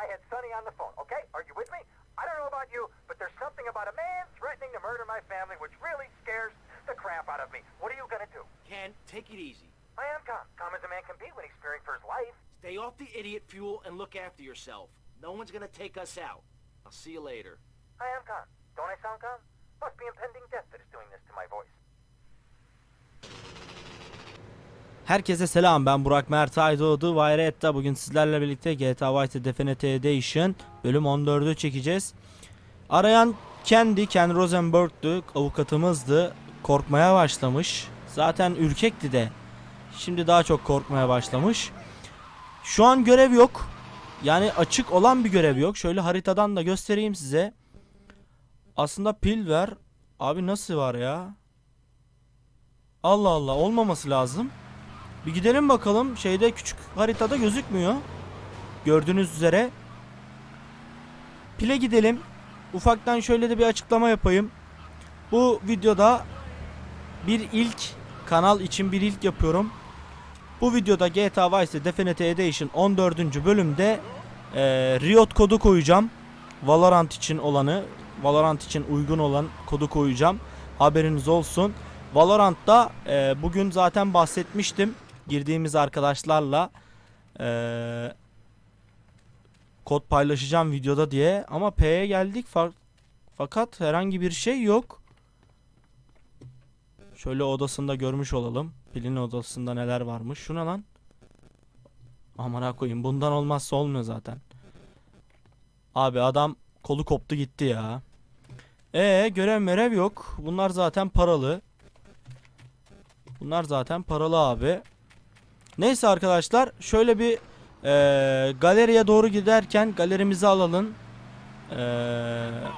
I had Sonny on the phone, okay? Are you with me? I don't know about you, but there's something about a man threatening to murder my family which really scares the crap out of me. What are you gonna do? Ken, take it easy. I am calm. Calm as a man can be when he's fearing for his life. Stay off the idiot fuel and look after yourself. No one's gonna take us out. I'll see you later. I am calm. Don't I sound calm? Must be impending death that is doing this to my voice. Herkese selam. Ben Burak Mert Aydoğdu. Wired'da bugün sizlerle birlikte GTA Vice Definitive Edition bölüm 14'ü çekeceğiz. Arayan kendi Ken Rosenberg'tü avukatımızdı. Korkmaya başlamış. Zaten ürkekti de. Şimdi daha çok korkmaya başlamış. Şu an görev yok. Yani açık olan bir görev yok. Şöyle haritadan da göstereyim size. Aslında pil ver. Abi nasıl var ya? Allah Allah olmaması lazım. Bir gidelim bakalım. Şeyde küçük haritada gözükmüyor. Gördüğünüz üzere. Pile gidelim. Ufaktan şöyle de bir açıklama yapayım. Bu videoda bir ilk kanal için bir ilk yapıyorum. Bu videoda GTA Vice Definitive Edition 14. bölümde eee Riot kodu koyacağım. Valorant için olanı, Valorant için uygun olan kodu koyacağım. Haberiniz olsun. Valorant'ta eee, bugün zaten bahsetmiştim girdiğimiz arkadaşlarla eee, kod paylaşacağım videoda diye ama P'ye geldik fa- fakat herhangi bir şey yok. Şöyle odasında görmüş olalım. Pilin odasında neler varmış. Şuna lan. Amına koyayım. Bundan olmazsa olmuyor zaten. Abi adam kolu koptu gitti ya. E görev merev yok. Bunlar zaten paralı. Bunlar zaten paralı abi. Neyse arkadaşlar şöyle bir eee, galeriye doğru giderken galerimizi alalım. Eee,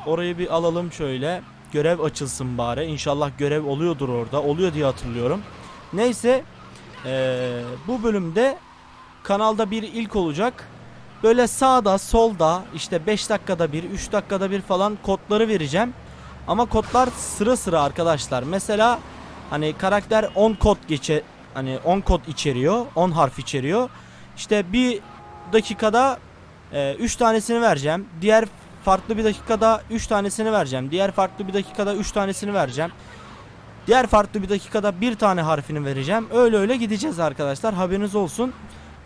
orayı bir alalım şöyle. Görev açılsın bari. İnşallah görev oluyordur orada. Oluyor diye hatırlıyorum. Neyse eee, bu bölümde kanalda bir ilk olacak. Böyle sağda solda işte 5 dakikada bir 3 dakikada bir falan kodları vereceğim. Ama kodlar sıra sıra arkadaşlar. Mesela hani karakter 10 kod geçe hani 10 kod içeriyor. 10 harf içeriyor. İşte bir dakikada 3 tanesini vereceğim. Diğer farklı bir dakikada 3 tanesini vereceğim. Diğer farklı bir dakikada 3 tanesini vereceğim. Diğer farklı bir dakikada bir tane harfini vereceğim. Öyle öyle gideceğiz arkadaşlar. Haberiniz olsun.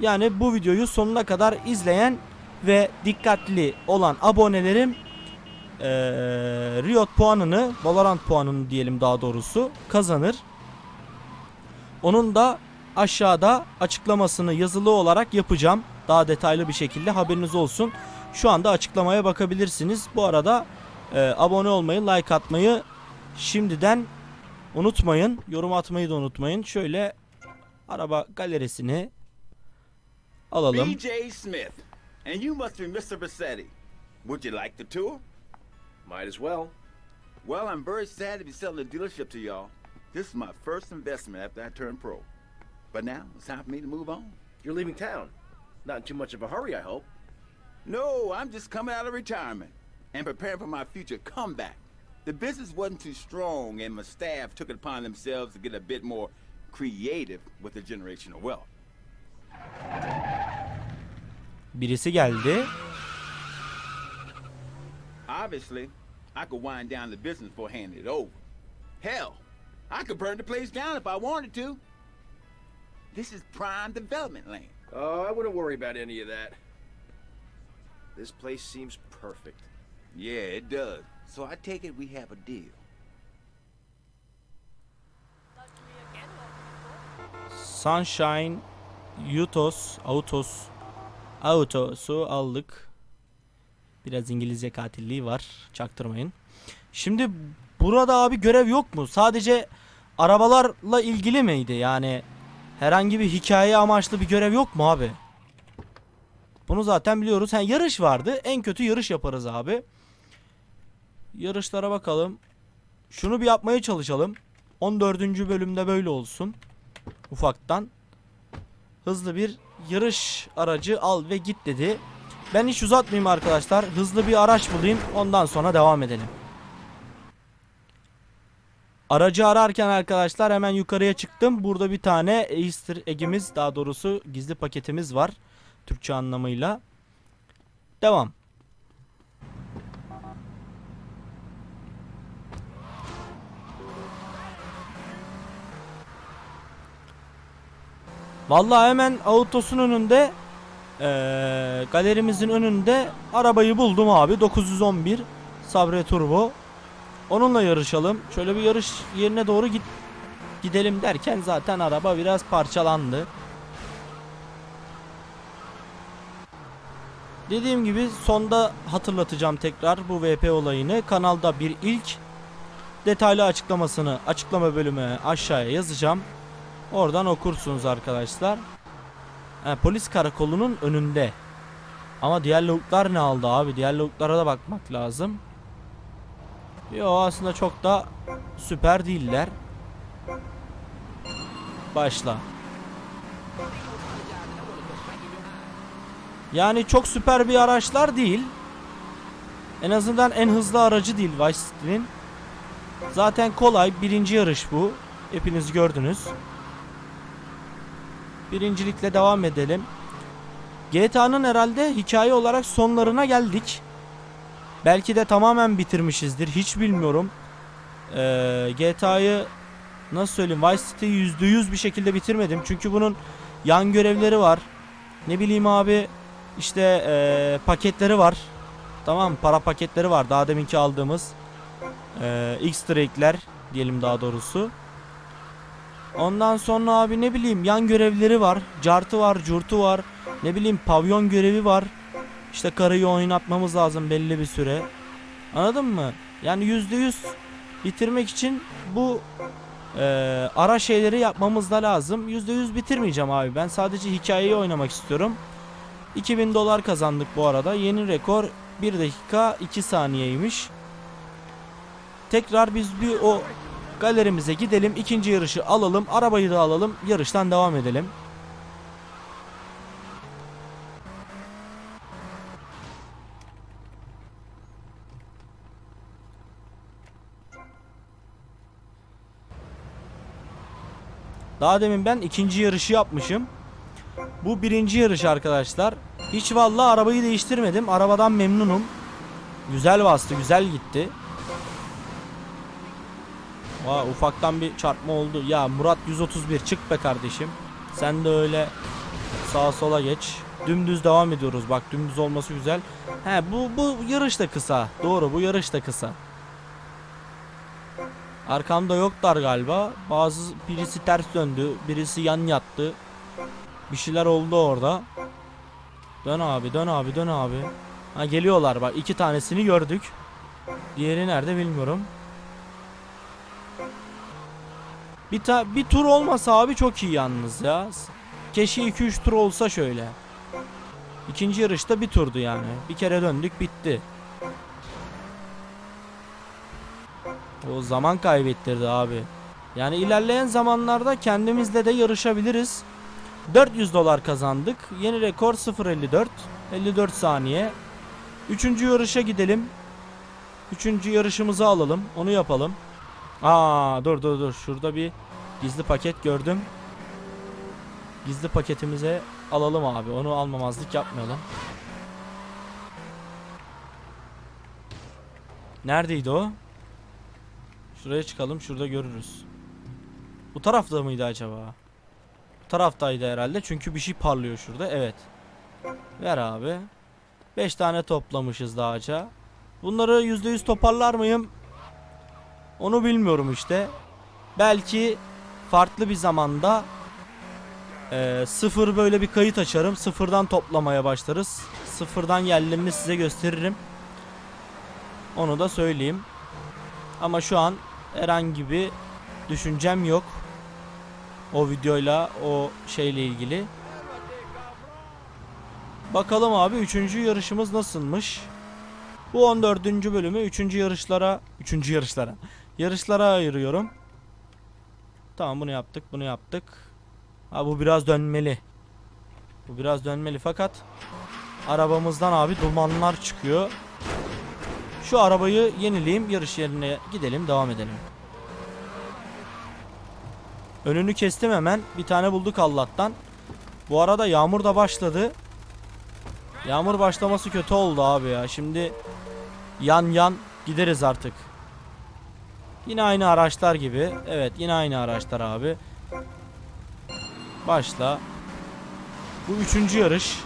Yani bu videoyu sonuna kadar izleyen ve dikkatli olan abonelerim eee Riot puanını, Valorant puanını diyelim daha doğrusu kazanır. Onun da aşağıda açıklamasını yazılı olarak yapacağım. Daha detaylı bir şekilde haberiniz olsun. Şu anda açıklamaya bakabilirsiniz. Bu arada e, abone olmayı, like atmayı şimdiden unutmayın. Yorum atmayı da unutmayın. Şöyle araba galerisini alalım. B.J. Smith, and you must be Mr. Bassetti. Would you like the tour? Might as well. Well, I'm very sad to be selling the dealership to y'all. This is my first investment after I turned pro. But now it's time for me to move on. You're leaving town. Not in too much of a hurry, I hope. No, I'm just coming out of retirement and preparing for my future comeback. The business wasn't too strong, and my staff took it upon themselves to get a bit more creative with the generational wealth. Birisi geldi. Obviously, I could wind down the business before handing it over. Hell, I could burn the place down if I wanted to. This is prime development land. Oh, I wouldn't worry about any of that. This place seems perfect. Yeah, it does. So I take it we have a deal. Sunshine Autos Autos Autos'u aldık. Biraz İngilizce katilliği var. Çaktırmayın. Şimdi burada abi görev yok mu? Sadece arabalarla ilgili miydi? Yani herhangi bir hikaye amaçlı bir görev yok mu abi? Bunu zaten biliyoruz. Ha, yarış vardı. En kötü yarış yaparız abi. Yarışlara bakalım. Şunu bir yapmaya çalışalım. 14. bölümde böyle olsun. Ufaktan. Hızlı bir yarış aracı al ve git dedi. Ben hiç uzatmayayım arkadaşlar. Hızlı bir araç bulayım. Ondan sonra devam edelim. Aracı ararken arkadaşlar hemen yukarıya çıktım. Burada bir tane Easter egg'imiz daha doğrusu gizli paketimiz var. Türkçe anlamıyla. Devam. Vallahi hemen Autos'un önünde eee, galerimizin önünde arabayı buldum abi 911 Sabre Turbo. Onunla yarışalım. Şöyle bir yarış yerine doğru git gidelim derken zaten araba biraz parçalandı. Dediğim gibi sonda hatırlatacağım tekrar bu VP olayını. Kanalda bir ilk detaylı açıklamasını açıklama bölümüne aşağıya yazacağım. Oradan okursunuz arkadaşlar. Ha, polis karakolunun önünde. Ama diğer lavuklar ne aldı abi? Diğer lavuklara da bakmak lazım. Yo aslında çok da süper değiller. Başla. Yani çok süper bir araçlar değil. En azından en hızlı aracı değil Vice City'nin. Zaten kolay birinci yarış bu. Hepiniz gördünüz. Birincilikle devam edelim. GTA'nın herhalde hikaye olarak sonlarına geldik. Belki de tamamen bitirmişizdir. Hiç bilmiyorum. Ee, GTA'yı nasıl söyleyeyim Vice City'yi %100 bir şekilde bitirmedim. Çünkü bunun yan görevleri var. Ne bileyim abi işte ee, paketleri var. Tamam para paketleri var. Daha deminki aldığımız ee, X ekler diyelim daha doğrusu. Ondan sonra abi ne bileyim yan görevleri var. Cartı var, curtu var. Ne bileyim pavyon görevi var. İşte karıyı oynatmamız lazım belli bir süre. Anladın mı? Yani %100 bitirmek için bu ee, ara şeyleri yapmamız da lazım. %100 bitirmeyeceğim abi. Ben sadece hikayeyi oynamak istiyorum. 2000 dolar kazandık bu arada. Yeni rekor 1 dakika 2 saniyeymiş. Tekrar biz bir o galerimize gidelim. ikinci yarışı alalım. Arabayı da alalım. Yarıştan devam edelim. Daha demin ben ikinci yarışı yapmışım. Bu birinci yarış arkadaşlar. Hiç vallahi arabayı değiştirmedim. Arabadan memnunum. Güzel bastı, güzel gitti. Aa, ufaktan bir çarpma oldu. Ya Murat 131 çık be kardeşim. Sen de öyle sağa sola geç. Dümdüz devam ediyoruz. Bak dümdüz olması güzel. He bu bu yarış da kısa. Doğru bu yarış da kısa. Arkamda yoklar galiba. Bazı birisi ters döndü, birisi yan yattı. Bir şeyler oldu orada. Dön abi, dön abi, dön abi. Ha geliyorlar bak. iki tanesini gördük. Diğeri nerede bilmiyorum. Bir ta bir tur olmasa abi çok iyi yalnız ya. Keşke 2-3 tur olsa şöyle. İkinci yarışta bir turdu yani. Bir kere döndük bitti. O zaman kaybettirdi abi. Yani ilerleyen zamanlarda kendimizle de yarışabiliriz. 400 dolar kazandık. Yeni rekor 0.54. 54 saniye. Üçüncü yarışa gidelim. Üçüncü yarışımızı alalım. Onu yapalım. Aa dur dur dur. Şurada bir gizli paket gördüm. Gizli paketimize alalım abi. Onu almamazlık yapmayalım. Neredeydi o? Şuraya çıkalım. Şurada görürüz. Bu tarafta mıydı acaba? Bu taraftaydı herhalde. Çünkü bir şey parlıyor şurada. Evet. Ver abi. 5 tane toplamışız daha. Bunları %100 toparlar mıyım? Onu bilmiyorum işte. Belki farklı bir zamanda e, sıfır böyle bir kayıt açarım. Sıfırdan toplamaya başlarız. Sıfırdan yerlerini size gösteririm. Onu da söyleyeyim. Ama şu an herhangi bir düşüncem yok. O videoyla o şeyle ilgili. Bakalım abi 3. yarışımız nasılmış? Bu 14. bölümü 3. yarışlara 3. yarışlara yarışlara ayırıyorum. Tamam bunu yaptık, bunu yaptık. Ha bu biraz dönmeli. Bu biraz dönmeli fakat arabamızdan abi dumanlar çıkıyor. Şu arabayı yenileyim, yarış yerine gidelim, devam edelim. Önünü kestim hemen. Bir tane bulduk Allah'tan. Bu arada yağmur da başladı. Yağmur başlaması kötü oldu abi ya. Şimdi yan yan gideriz artık. Yine aynı araçlar gibi. Evet yine aynı araçlar abi. Başla. Bu üçüncü yarış.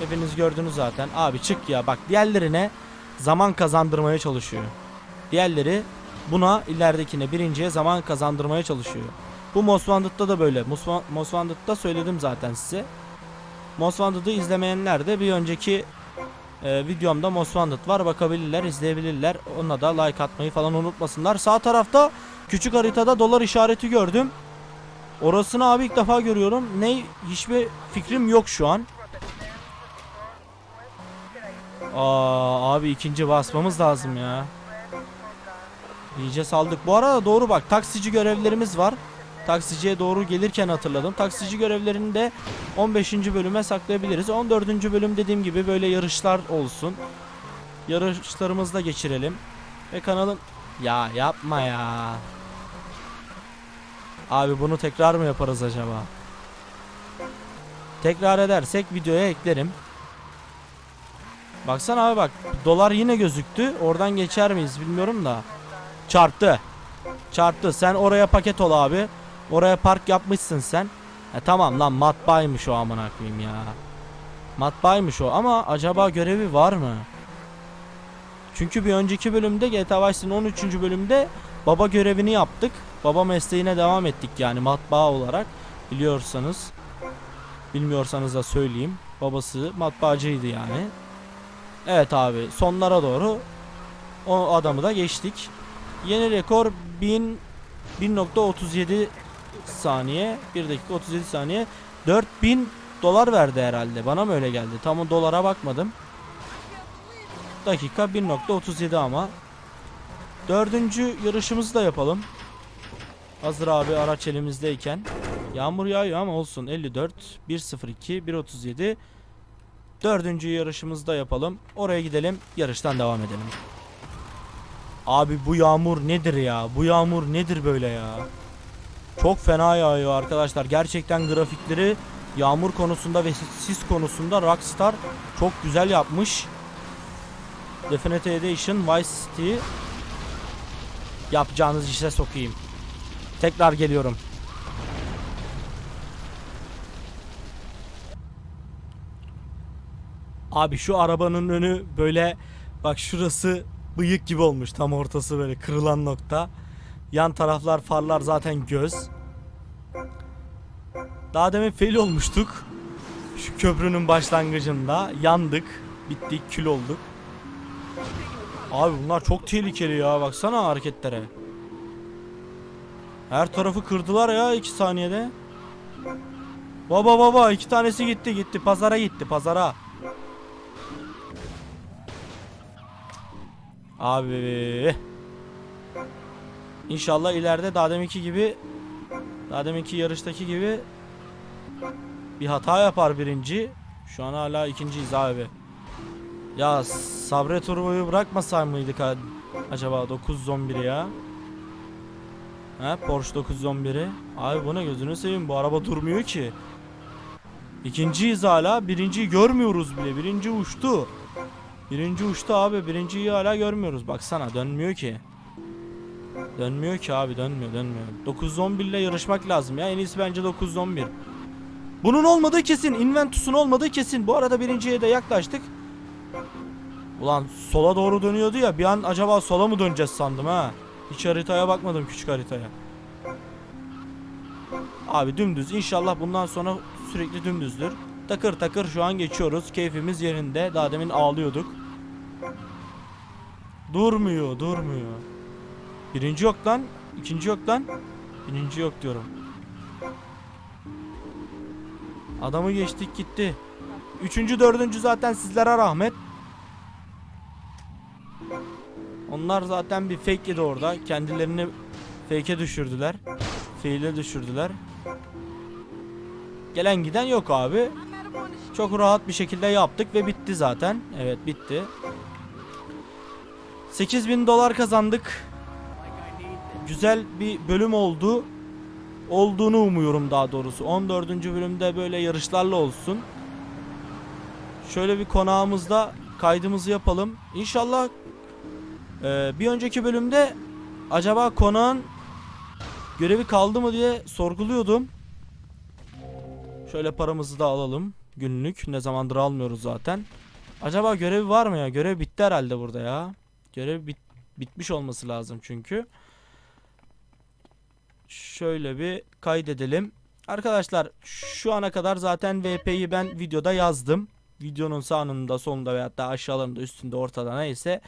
Hepiniz gördünüz zaten. Abi çık ya bak diğerlerine zaman kazandırmaya çalışıyor. Diğerleri buna ileridekine birinciye zaman kazandırmaya çalışıyor. Bu Most Wanted'da da böyle. Wanted'da söyledim zaten size. Wanted'ı izlemeyenler de bir önceki e, videomda Most Wanted var. Bakabilirler, izleyebilirler. Ona da like atmayı falan unutmasınlar. Sağ tarafta küçük haritada dolar işareti gördüm. Orasını abi ilk defa görüyorum. Ne hiçbir fikrim yok şu an. Aa abi ikinci basmamız lazım ya. İyice saldık. Bu arada doğru bak taksici görevlerimiz var. Taksiciye doğru gelirken hatırladım. Taksici görevlerini de 15. bölüme saklayabiliriz. 14. bölüm dediğim gibi böyle yarışlar olsun. Yarışlarımızda geçirelim. Ve kanalın... Ya yapma ya. Abi bunu tekrar mı yaparız acaba? Tekrar edersek videoya eklerim. Baksana abi bak. Dolar yine gözüktü. Oradan geçer miyiz bilmiyorum da. Çarptı. Çarptı. Sen oraya paket ol abi. Oraya park yapmışsın sen. E tamam lan matbaaymış o amına koyayım ya. Matbaaymış o ama acaba görevi var mı? Çünkü bir önceki bölümde GTA Vice'nin 13. bölümde baba görevini yaptık. Baba mesleğine devam ettik yani matbaa olarak biliyorsanız. Bilmiyorsanız da söyleyeyim. Babası matbaacıydı yani. Evet abi sonlara doğru o adamı da geçtik. Yeni rekor 1000 1.37 saniye 1 dakika 37 saniye. 4000 dolar verdi herhalde bana mı öyle geldi? Tam o dolara bakmadım. Dakika 1.37 ama. Dördüncü yarışımızı da yapalım. Hazır abi araç elimizdeyken. Yağmur yağıyor ama olsun. 54 102 137 dördüncü yarışımızı da yapalım oraya gidelim yarıştan devam edelim Abi bu yağmur nedir ya? Bu yağmur nedir böyle ya? Çok fena yağıyor arkadaşlar. Gerçekten grafikleri yağmur konusunda ve sis konusunda Rockstar çok güzel yapmış. Definitive Edition Vice City yapacağınız işe sokayım. Tekrar geliyorum. Abi şu arabanın önü böyle bak şurası bıyık gibi olmuş tam ortası böyle kırılan nokta. Yan taraflar farlar zaten göz. Daha demin fail olmuştuk. Şu köprünün başlangıcında yandık, bittik, kül olduk. Abi bunlar çok tehlikeli ya baksana hareketlere. Her tarafı kırdılar ya iki saniyede. Baba baba iki tanesi gitti gitti pazara gitti pazara. Abi. İnşallah ileride daha deminki gibi daha deminki yarıştaki gibi bir hata yapar birinci. Şu an hala ikinciyiz abi. Ya Sabre Turbo'yu bırakmasay mıydık acaba 911'i ya? He Porsche 911'i. Abi bu ne gözünü seveyim bu araba durmuyor ki. İkinciyiz hala birinciyi görmüyoruz bile birinci uçtu. Birinci uçtu abi. Birinciyi hala görmüyoruz. Baksana dönmüyor ki. Dönmüyor ki abi dönmüyor dönmüyor. 911 ile yarışmak lazım ya. En iyisi bence 911. Bunun olmadığı kesin. Inventus'un olmadığı kesin. Bu arada birinciye de yaklaştık. Ulan sola doğru dönüyordu ya. Bir an acaba sola mı döneceğiz sandım ha. Hiç haritaya bakmadım küçük haritaya. Abi dümdüz. İnşallah bundan sonra sürekli dümdüzdür. Takır takır şu an geçiyoruz. Keyfimiz yerinde. Daha demin ağlıyorduk. Durmuyor, durmuyor. Birinci yok lan. ikinci yok lan. Birinci yok diyorum. Adamı geçtik gitti. Üçüncü, dördüncü zaten sizlere rahmet. Onlar zaten bir fake yedi orada. Kendilerini fake'e düşürdüler. Fail'e düşürdüler. Gelen giden yok abi. Çok rahat bir şekilde yaptık ve bitti zaten. Evet bitti. 8000 dolar kazandık. Güzel bir bölüm oldu. Olduğunu umuyorum daha doğrusu. 14. bölümde böyle yarışlarla olsun. Şöyle bir konağımızda kaydımızı yapalım. İnşallah e, bir önceki bölümde acaba konağın görevi kaldı mı diye sorguluyordum. Şöyle paramızı da alalım. Günlük. Ne zamandır almıyoruz zaten. Acaba görevi var mı ya? Görev bitti herhalde burada ya. Görev bit bitmiş olması lazım çünkü. Şöyle bir kaydedelim. Arkadaşlar şu ana kadar zaten VP'yi ben videoda yazdım. Videonun sağında solunda veyahut da aşağılarında üstünde ortada neyse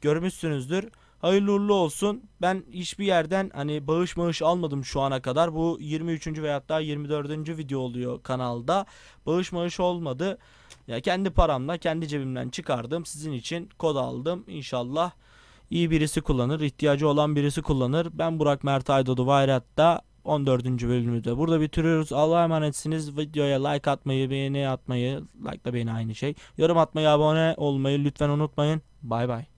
görmüşsünüzdür. Hayırlı uğurlu olsun. Ben hiçbir yerden hani bağış mağış almadım şu ana kadar. Bu 23. veyahut da 24. video oluyor kanalda. Bağış mağış olmadı. Ya kendi paramla kendi cebimden çıkardım. Sizin için kod aldım. İnşallah iyi birisi kullanır. ihtiyacı olan birisi kullanır. Ben Burak Mert Aydoğdu Vayrat'ta 14. bölümü de burada bitiriyoruz. Allah'a emanetsiniz. Videoya like atmayı, beğeni atmayı, like da beğeni aynı şey. Yorum atmayı, abone olmayı lütfen unutmayın. Bay bay.